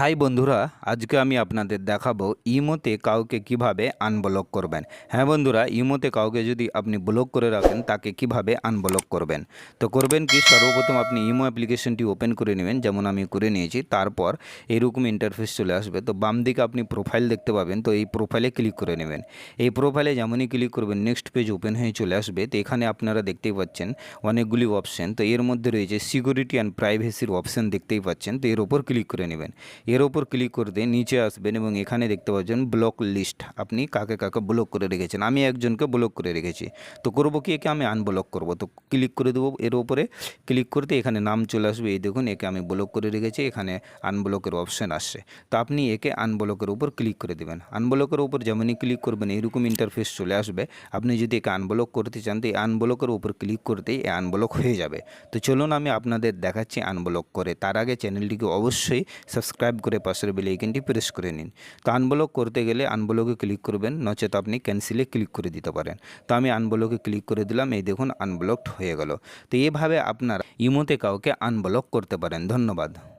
High বন্ধুরা, আজকে আমি আপনাদের দেখাবো ইমোতে কাউকে কীভাবে আনব্লক করবেন। হ্যাঁ বন্ধুরা, ইমোতে কাউকে যদি আপনি ব্লক করে রাখেন, তাকে কীভাবে আনব্লক করবেন? তো করবেন কি, সর্বপ্রথম আপনি ইমো অ্যাপ্লিকেশনটি ওপেন করে নেবেন, যেমন আমি করে নিয়েছি, তারপর এরকম ইন্টারফেস চলে আসবে। তো বাম দিকে আপনি প্রোফাইল দেখতে পাবেন, তো এই প্রোফাইলে ক্লিক করে নেবেন। এই প্রোফাইলে যেমনই ক্লিক করবেন নেক্সট পেজ ওপেন হয়ে চলে আসবে। তো এখানে আপনারা দেখতেই পাচ্ছেন অনেকগুলি অপশন তো এর মধ্যে রয়েছে সিকিউরিটি অ্যান্ড প্রাইভেসির অপশন দেখতেই পাচ্ছেন। তো এর ওপর ক্লিক করে নেবেন। এর ওপর ক্লিক করতে নিচে আসবেন এবং এখানে দেখতে পাচ্ছেন ব্লক লিস্ট আপনি কাকে কাকে ব্লক করে রেখেছেন? আমি একজনকে ব্লক করে রেখেছি। তো করব কি? একে আমি আনব্লক করব। তো ক্লিক করে দেবো এর ওপরে ক্লিক করতে এখানে নাম চলে আসবে। এই দেখুন, একে আমি ব্লক করে রেখেছি। এখানে আনব্লকের অপশান আসছে। তো আপনি একে আনব্লকের উপর ক্লিক করে দেবেন। আনব্লকের উপর যেমনই ক্লিক করবেন, এরকম ইন্টারফেস চলে আসবে। আপনি যদি একে আনব্লক করতে চান, তো এই আনব্লকের উপর ক্লিক করতেই এ আনব্লক হয়ে যাবে। তো চলুন আমি আপনাদের দেখাচ্ছি আনব্লক করে। তার আগে চ্যানেলটিকে অবশ্যই সাবস্ক্রাইব করে পাশের বেল আইকনটি প্রেস করে নিন। তো আনব্লক করতে গেলে আনব্লকে ক্লিক করবেন, নচেত আপনি ক্যান্সেলে ক্লিক করে দিতে পারেন। তো আমি আনব্লকে ক্লিক করে দিলাম, এই দেখুন আনব্লকড হয়ে গেল। তো এভাবে আপনারা ইমোতে কাউকে আনব্লক করতে পারেন। ধন্যবাদ।